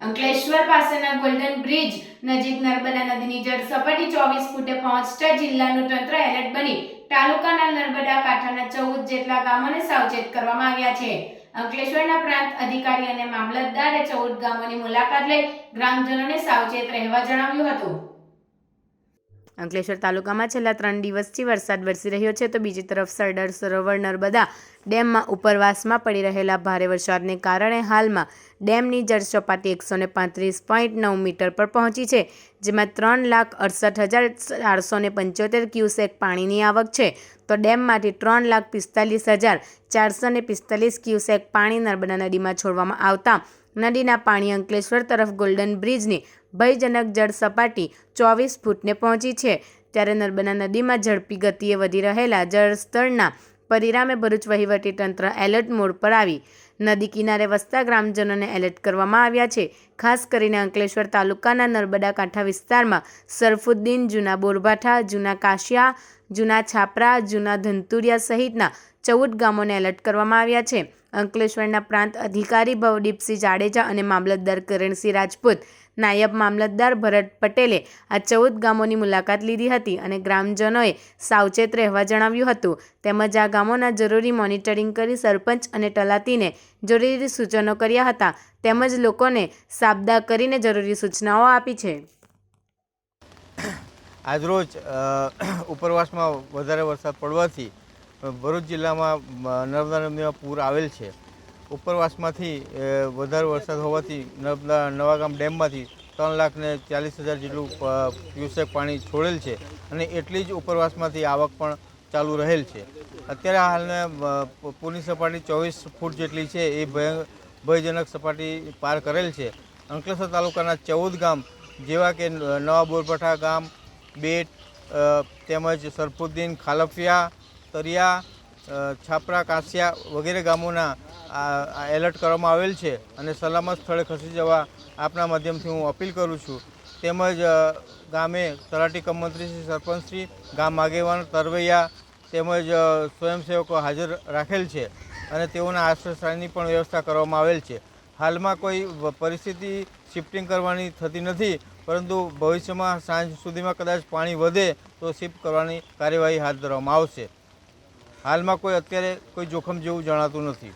અંકલેશ્વર પાસેના golden bridge નજીક નર્મદા નદીની જળ સપાટી ચોવીસ ફૂટે પહોંચતા જિલ્લાનું તંત્ર એલર્ટ બની તાલુકાના નર્મદા કાંઠાના ચૌદ જેટલા ગામોને સાવચેત કરવામાં આવ્યા છે. અંકલેશ્વરના પ્રાંત અધિકારી અને મામલતદારે ચૌદ ગામોની મુલાકાત લઈ ગ્રામજનોને સાવચેત રહેવા જણાવ્યું હતું. અંકલેશ્વર તાલુકામાં છેલ્લા ત્રણ દિવસથી વરસાદ વરસી રહ્યો છે, તો બીજી તરફ સરદાર સરોવર નર્મદા ડેમમાં ઉપરવાસમાં પડી રહેલા ભારે વરસાદને કારણે હાલમાં ડેમની જળ સપાટી એકસો ને પાંત્રીસ પોઈન્ટ નવ મીટર પર પહોંચી છે, જેમાં ત્રણ લાખ અડસઠ હજાર ચારસો ને પંચોતેર ક્યુસેક પાણીની આવક છે. તો ડેમમાંથી ત્રણ લાખ પિસ્તાલીસ હજાર ચારસો ને પિસ્તાલીસ ક્યુસેક પાણી નર્મદા નદીમાં છોડવામાં આવતા નદીના પાણી અંકલેશ્વર તરફ ગોલ્ડન બ્રિજની ભયજનક જળ સપાટી ચોવીસ ફૂટને પહોંચી છે. ત્યારે નર્મદા નદીમાં ઝડપી ગતિએ વધી રહેલા જળસ્તરના પરિણામે ભરૂચ વહીવટીતંત્ર એલર્ટ મોડ પર આવી. નદી કિનારે વસતા ગ્રામજનોને એલર્ટ કરવામાં આવ્યા છે. ખાસ કરીને અંકલેશ્વર તાલુકાના નર્મદા કાંઠા વિસ્તારમાં સરફુદ્દીન, જૂના બોરભાઠા, જૂના કાશિયા, જૂના છાપરા, જૂના ધંતુરિયા સહિતના ચૌદ ગામોને એલર્ટ કરવામાં આવ્યા છે. અંકલેશ્વરના પ્રાંત અધિકારી ભવદીપસિંહ જાડેજા અને મામલતદાર કરણસિંહ રાજપૂત નાયબ મામલતદાર ભરત પટેલે આ ચૌદ ગામોની મુલાકાત લીધી હતી અને ગ્રામજનોએ સાવચેત રહેવા જણાવ્યું હતું. તેમજ આ ગામોના જરૂરી મોનિટરિંગ કરી સરપંચ અને તલાટીને જરૂરી સૂચનો કર્યા હતા. તેમજ લોકોને સાબદા કરીને જરૂરી સૂચનાઓ આપી છે. આજરોજ ઉપરવાસમાં વધારે વરસાદ પડવાથી ભરૂચ જિલ્લામાં નર્મદા નદીમાં પૂર આવેલ છે. ઉપરવાસમાંથી વધારે વરસાદ હોવાથી નવાગામ ડેમમાંથી ત્રણ લાખ ને ચાલીસ હજાર જેટલું પ્યુસેક પાણી છોડેલ છે અને એટલી જ ઉપરવાસમાંથી આવક પણ ચાલુ રહેલ છે. અત્યારે હાલને પૂરની સપાટી ચોવીસ ફૂટ જેટલી છે એ ભય, ભયજનક સપાટી પાર કરેલ છે. અંકલેશ્વર તાલુકાના ચૌદ ગામ જેવા કે નવા બોરપઠા ગામ, બેટ તેમજ સરફુદ્દીન ખાલફિયા, તરિયા છાપરા કાંસિયા વગેરે ગામોના એલર્ટ કરવામાં આવેલ છે અને સલામત સ્થળે ખસી જવા આપના માધ્યમથી હું અપીલ કરું છું. તેમજ ગામે તલાટી કમ મંત્રી શ્રી સરપંચશ્રી ગામ આગેવાન તરવૈયા તેમજ સ્વયંસેવકો હાજર રાખેલ છે અને તેઓના આશ્રયસ્થાનની પણ વ્યવસ્થા કરવામાં આવેલ છે. હાલમાં કોઈ પરિસ્થિતિ શિફ્ટિંગ કરવાની થતી નથી, પરંતુ ભવિષ્યમાં સાંજ સુધીમાં કદાચ પાણી વધે તો શિફ્ટ કરવાની કાર્યવાહી હાથ ધરવામાં આવશે. હાલમાં કોઈ અત્યારે કોઈ જોખમ જેવું જણાતું નથી.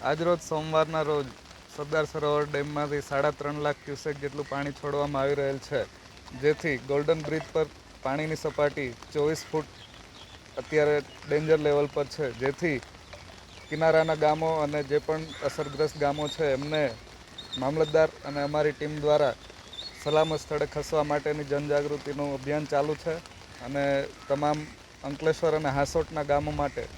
આજરોજ સોમવારના રોજ સરદાર સરોવર ડેમમાંથી સાડા ત્રણ લાખ ક્યુસેક જેટલું પાણી છોડવામાં આવી રહેલ છે. જેથી ગોલ્ડન બ્રિજ પર પાણીની સપાટી ચોવીસ ફૂટ અત્યારે ડેન્જર લેવલ પર છે. જેથી કિનારાના ગામો અને જે પણ અસરગ્રસ્ત ગામો છે, એમને મામલતદાર અને અમારી ટીમ દ્વારા સલામત સ્થળે ખસવા માટેની જનજાગૃતિનું અભિયાન ચાલુ છે અને તમામ અંકલેશ્વર અને હાસોટના ગામો માટે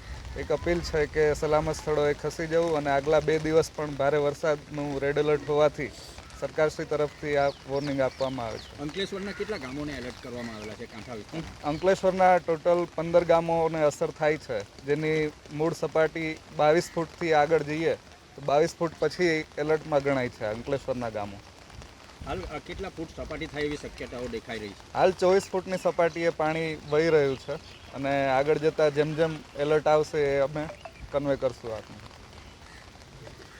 એક અપીલ છે કે સલામત સ્થળોએ ખસી જવું અને આગલા બે દિવસ પણ ભારે વરસાદનું રેડ એલર્ટ હોવાથી સરકારશ્રી તરફથી આ વોર્નિંગ આપવામાં આવે છે. અંકલેશ્વરના કેટલા ગામોને એલર્ટ કરવામાં આવેલા છે કાંઠા અંકલેશ્વરના ટોટલ પંદર ગામોને અસર થાય છે. જેની મૂળ સપાટી બાવીસ ફૂટથી આગળ જઈએ તો બાવીસ ફૂટ પછી એલર્ટમાં ગણાય છે અંકલેશ્વરના ગામો. હાલ કેટલા ફૂટ સપાટી થાય એવી શક્યતાઓ દેખાઈ રહી છે? હાલ ચોવીસ ફૂટની સપાટીએ પાણી વહી રહ્યું છે અને આગળ જતાં જેમ જેમ એલર્ટ આવશે એ અમે કન્વે કરશું આપને.